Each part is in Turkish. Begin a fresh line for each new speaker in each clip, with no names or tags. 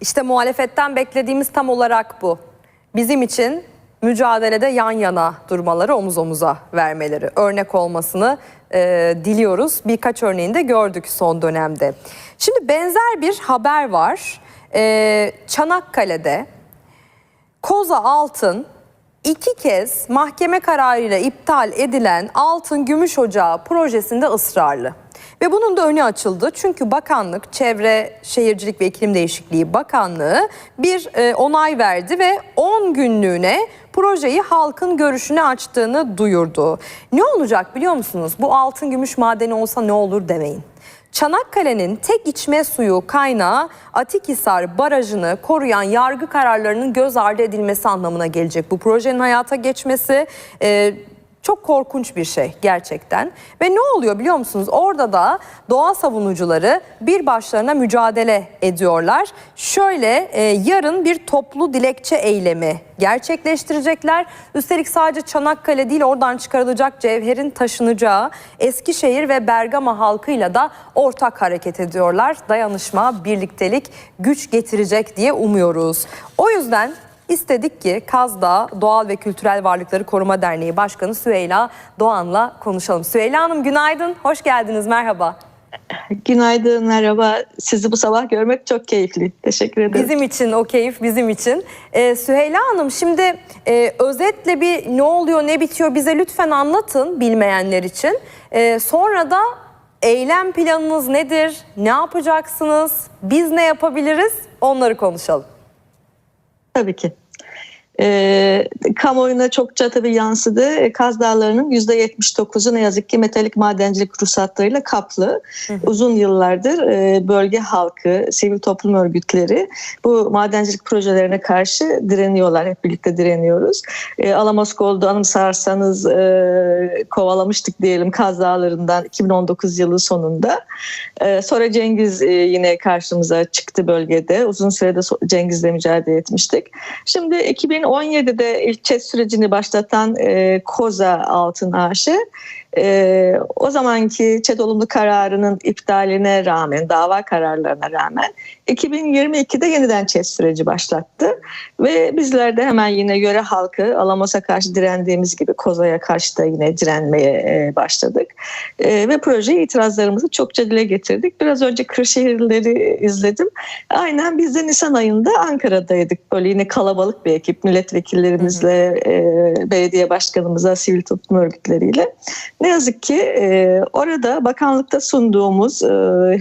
İşte muhalefetten beklediğimiz tam olarak bu. Bizim için mücadelede yan yana durmaları, omuz omuza vermeleri, örnek olmasını e, diliyoruz. Birkaç örneğini de gördük son dönemde. Şimdi benzer bir haber var. E, Çanakkale'de Koza Altın iki kez mahkeme kararıyla iptal edilen Altın Gümüş Ocağı projesinde ısrarlı. Ve bunun da önü açıldı. Çünkü bakanlık, Çevre Şehircilik ve İklim Değişikliği Bakanlığı bir e, onay verdi ve 10 günlüğüne projeyi halkın görüşüne açtığını duyurdu. Ne olacak biliyor musunuz? Bu altın gümüş madeni olsa ne olur demeyin. Çanakkale'nin tek içme suyu kaynağı Atikhisar Barajı'nı koruyan yargı kararlarının göz ardı edilmesi anlamına gelecek. Bu projenin hayata geçmesi e, çok korkunç bir şey gerçekten. Ve ne oluyor biliyor musunuz? Orada da doğa savunucuları bir başlarına mücadele ediyorlar. Şöyle e, yarın bir toplu dilekçe eylemi gerçekleştirecekler. Üstelik sadece Çanakkale değil oradan çıkarılacak cevherin taşınacağı Eskişehir ve Bergama halkıyla da ortak hareket ediyorlar. Dayanışma, birliktelik güç getirecek diye umuyoruz. O yüzden İstedik ki Kazda Doğal ve Kültürel Varlıkları Koruma Derneği Başkanı Süheyla Doğan'la konuşalım. Süheyla Hanım günaydın, hoş geldiniz, merhaba.
Günaydın, merhaba. Sizi bu sabah görmek çok keyifli. Teşekkür ederim.
Bizim için o keyif bizim için. Ee, Süheyla Hanım şimdi e, özetle bir ne oluyor ne bitiyor bize lütfen anlatın bilmeyenler için. Ee, sonra da eylem planınız nedir, ne yapacaksınız, biz ne yapabiliriz onları konuşalım.
Tabii ki. E, kamuoyuna çokça tabii yansıdı. E, Kaz Dağları'nın %79'u ne yazık ki metalik madencilik ruhsatlarıyla kaplı.
Hı hı.
Uzun yıllardır e, bölge halkı, sivil toplum örgütleri bu madencilik projelerine karşı direniyorlar. Hep birlikte direniyoruz. E, Alamos Gold'u anımsarsanız e, kovalamıştık diyelim Kaz Dağları'ndan 2019 yılı sonunda. E, sonra Cengiz e, yine karşımıza çıktı bölgede. Uzun sürede Cengiz'le mücadele etmiştik. Şimdi 2017'de ilk ÇED sürecini başlatan e, Koza Altın Ağaçı e, o zamanki ÇED olumlu kararının iptaline rağmen, dava kararlarına rağmen 2022'de yeniden ÇED süreci başlattı. Ve bizler de hemen yine yöre halkı Alamos'a karşı direndiğimiz gibi Koza'ya karşı da yine direnmeye e, başladık. E, ve projeye itirazlarımızı çokça dile getirdik. Biraz önce Kırşehirlileri izledim. Aynen biz de Nisan ayında Ankara'daydık. Böyle yine kalabalık bir ekip milletvekillerimizle, e, belediye başkanımızla, sivil toplum örgütleriyle. Ne yazık ki e, orada bakanlıkta sunduğumuz e,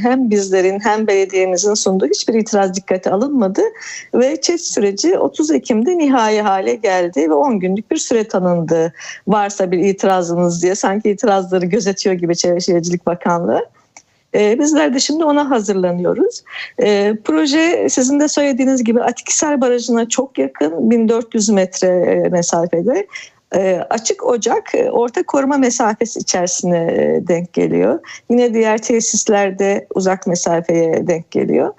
hem bizlerin hem belediyemizin sunduğu hiçbir itiraz dikkate alınmadı ve ÇED süreci 30 Ekim'de nihai hale geldi ve 10 günlük bir süre tanındı. Varsa bir itirazınız diye sanki itirazları gözetiyor gibi Çevre Şehircilik Bakanlığı. Ee, Bizler de şimdi ona hazırlanıyoruz. Ee, proje sizin de söylediğiniz gibi Atikhisar Barajı'na çok yakın 1400 metre e, mesafede. Ee, açık ocak e, orta koruma mesafesi içerisine e, denk geliyor. Yine diğer tesislerde uzak mesafeye denk geliyor.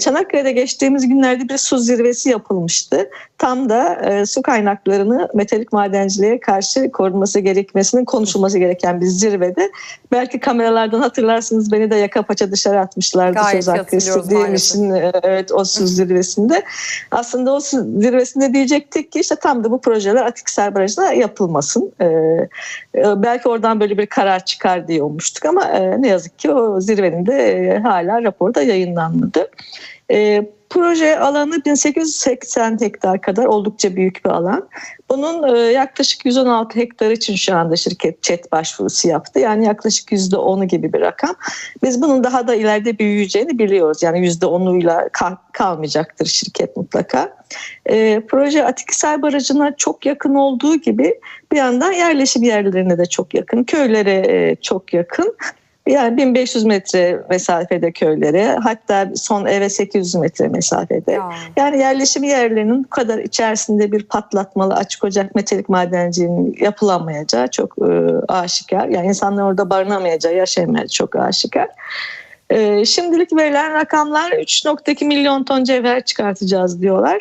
Çanakkale'de geçtiğimiz günlerde bir su zirvesi yapılmıştı. Tam da e, su kaynaklarını metalik madenciliğe karşı korunması gerekmesinin konuşulması gereken bir zirvede. Belki kameralardan hatırlarsınız beni de yaka paça dışarı atmışlardı
Gayet
söz hakkı istediğim için e, evet o su zirvesinde. Aslında o su zirvesinde diyecektik ki işte tam da bu projeler Atikhisar Barajı'na yapılmasın. Ee, e, belki oradan böyle bir karar çıkar diye ummuştuk ama e, ne yazık ki o zirvenin de e, hala raporda yayınlanmadı. E, proje alanı 1880 hektar kadar oldukça büyük bir alan. Bunun e, yaklaşık 116 hektar için şu anda şirket ÇED başvurusu yaptı. Yani yaklaşık %10'u gibi bir rakam. Biz bunun daha da ileride büyüyeceğini biliyoruz. Yani %10'uyla kal- kalmayacaktır şirket mutlaka. E, proje Atikhisar Barajı'na çok yakın olduğu gibi bir yandan yerleşim yerlerine de çok yakın. Köylere e, çok yakın. Yani 1500 metre mesafede köylere hatta son eve 800 metre mesafede.
Ya.
Yani yerleşim yerlerinin bu kadar içerisinde bir patlatmalı açık ocak metalik madenciliğinin yapılamayacağı çok e, aşikar. Yani insanlar orada barınamayacağı, yaşayamayacağı çok aşikar. E, şimdilik verilen rakamlar 3.2 milyon ton cevher çıkartacağız diyorlar.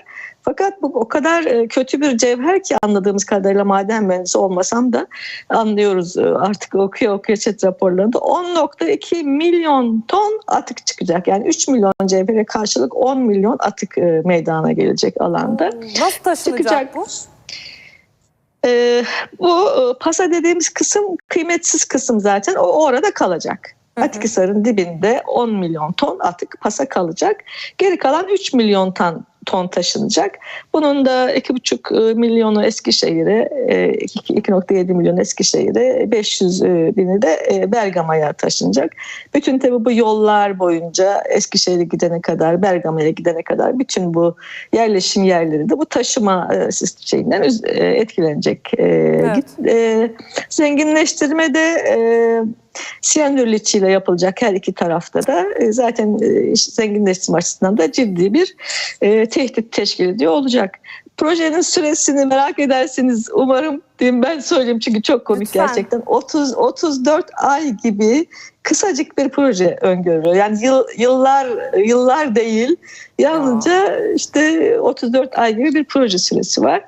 Fakat bu o kadar e, kötü bir cevher ki anladığımız kadarıyla maden mühendisi olmasam da anlıyoruz e, artık okuya okuya chat raporlarında 10.2 milyon ton atık çıkacak. Yani 3 milyon cevhere karşılık 10 milyon atık e, meydana gelecek alanda.
Nasıl taşınacak
Çıkacak.
bu?
E, bu pasa dediğimiz kısım kıymetsiz kısım zaten o orada kalacak. Atikhisar'ın dibinde 10 milyon ton atık pasa kalacak. Geri kalan 3 milyon ton ton taşınacak. Bunun da 2,5 milyonu Eskişehir'e, e, 2.7 milyon Eskişehir'e, 500 bini de e, Bergama'ya taşınacak. Bütün tabi bu yollar boyunca Eskişehir'e gidene kadar, Bergama'ya gidene kadar bütün bu yerleşim yerleri de bu taşıma e, şeyinden e, etkilenecek. E,
Evet.
e, Zenginleştirme de e, siyanür liçiyle yapılacak her iki tarafta da E, zaten e, zenginleştirme açısından da ciddi bir e, tehdit teşkil ediyor olacak. Projenin süresini merak ederseniz umarım diyeyim ben söyleyeyim çünkü çok komik
Lütfen.
gerçekten 30 34 ay gibi kısacık bir proje öngörüyor. Yani yıl, yıllar yıllar değil yalnızca işte 34 ay gibi bir proje süresi var.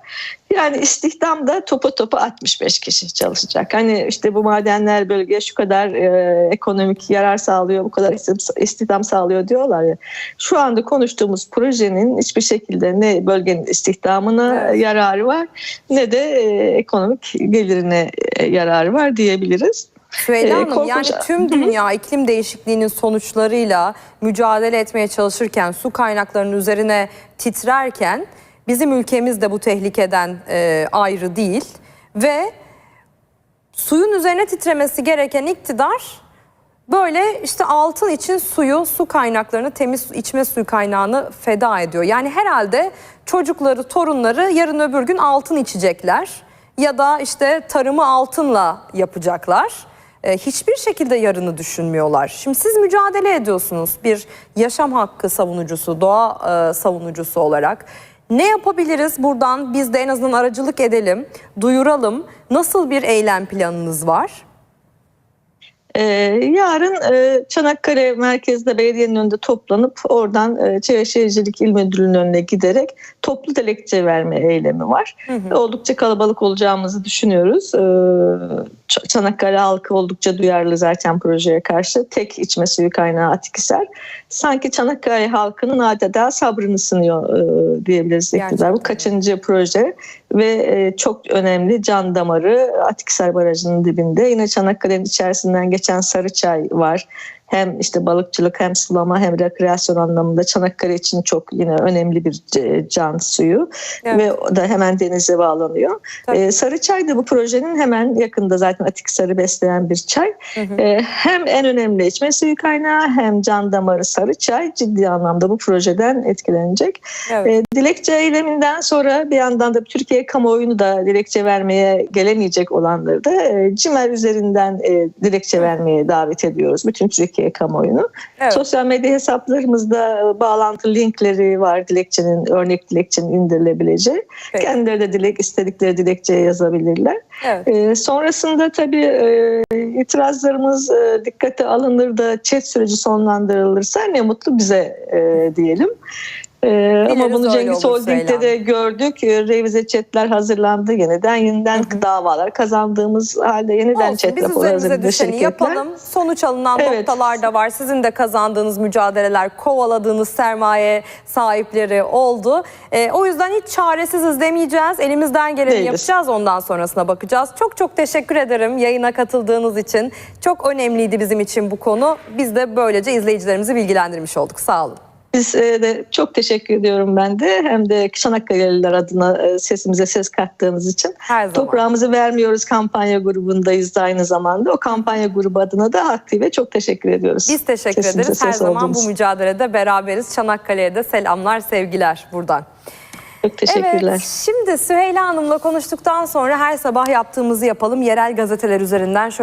Yani istihdamda topa topa 65 kişi çalışacak. Hani işte bu madenler bölgeye şu kadar e, ekonomik yarar sağlıyor, bu kadar istihdam- sağlıyor diyorlar ya. Şu anda konuştuğumuz projenin hiçbir şekilde ne bölgenin istihdamına
Evet.
yararı var ne de e, ekonomik gelirine e, yararı var diyebiliriz.
Süheyla
Ee,
Hanım
korkunç-
yani tüm dünya iklim değişikliğinin sonuçlarıyla mücadele etmeye çalışırken su kaynaklarının üzerine titrerken bizim ülkemiz de bu tehlikeden e, ayrı değil ve suyun üzerine titremesi gereken iktidar böyle işte altın için suyu, su kaynaklarını, temiz içme suyu kaynağını feda ediyor. Yani herhalde çocukları, torunları yarın öbür gün altın içecekler ya da işte tarımı altınla yapacaklar. Ee, hiçbir şekilde yarını düşünmüyorlar. Şimdi siz mücadele ediyorsunuz bir yaşam hakkı savunucusu, doğa e, savunucusu olarak. Ne yapabiliriz buradan biz de en azından aracılık edelim, duyuralım. Nasıl bir eylem planınız var?
Ee, yarın e, Çanakkale merkezde belediyenin önünde toplanıp oradan e, Çevre Şehircilik İl Müdürlüğü'nün önüne giderek toplu dilekçe verme eylemi var. Oldukça kalabalık olacağımızı düşünüyoruz. Ç- Çanakkale halkı oldukça duyarlı zaten projeye karşı. Tek içme suyu kaynağı Atikhisar. Sanki Çanakkale halkının adeta sabrını sınıyor e, diyebiliriz iktidar. Bu kaçıncı proje ve e, çok önemli can damarı Atikhisar Barajı'nın dibinde. Yine Çanakkale'nin içerisinden geçen Sarıçay var. Hem işte balıkçılık hem sulama hem rekreasyon anlamında Çanakkale için çok yine önemli bir c- can suyu
Evet.
ve o da hemen denize bağlanıyor. Ee, Sarıçay da bu projenin hemen yakında zaten Atikhisar'ı besleyen bir çay. Ee, hem en önemli içme suyu kaynağı hem can damarı Sarıçay ciddi anlamda bu projeden etkilenecek.
Evet.
E, dilekçe eyleminden sonra bir yandan da Türkiye kamuoyunu da dilekçe vermeye gelemeyecek olanları da e, CİMER üzerinden e, dilekçe vermeye davet ediyoruz. Bütün Türkiye kamuoyunu.
Evet.
Sosyal medya hesaplarımızda e, bağlantı linkleri var dilekçenin, örnek dilekçenin indirilebileceği.
Peki.
Kendileri de dilek istedikleri dilekçeye yazabilirler.
Evet.
E, sonrasında tabii e, itirazlarımız e, dikkate alınır da chat süreci sonlandırılırsa ne mutlu bize e, diyelim. E, ama bunu Cengiz Holding'de de gördük. E, revize chatler hazırlandı yeniden. Yeniden davalar kazandığımız halde yeniden
Olsun, biz
raporu hazırladı
düşeni
şirketler.
yapalım. Sonuç alınan
Evet.
noktalar da var. Sizin de kazandığınız mücadeleler, kovaladığınız sermaye sahipleri oldu. Ee, o yüzden hiç çaresiziz demeyeceğiz. Elimizden geleni
Değiliz.
yapacağız. Ondan sonrasına bakacağız. Çok çok teşekkür ederim yayına katıldığınız için. Çok önemliydi bizim için bu konu. Biz de böylece izleyicilerimizi bilgilendirmiş olduk. Sağ olun.
Biz e, de çok teşekkür ediyorum ben de. Hem de Çanakkale'liler adına e, sesimize ses kattığınız için.
Her zaman.
Toprağımızı vermiyoruz kampanya grubundayız da aynı zamanda. O kampanya grubu adına da aktive çok teşekkür ediyoruz.
Biz teşekkür
Sesimize
ederiz. Her zaman
oldunuz.
bu mücadelede beraberiz. Çanakkale'ye de selamlar, sevgiler buradan.
Çok teşekkürler.
Evet, şimdi Süheyla Hanım'la konuştuktan sonra her sabah yaptığımızı yapalım. Yerel gazeteler üzerinden şöyle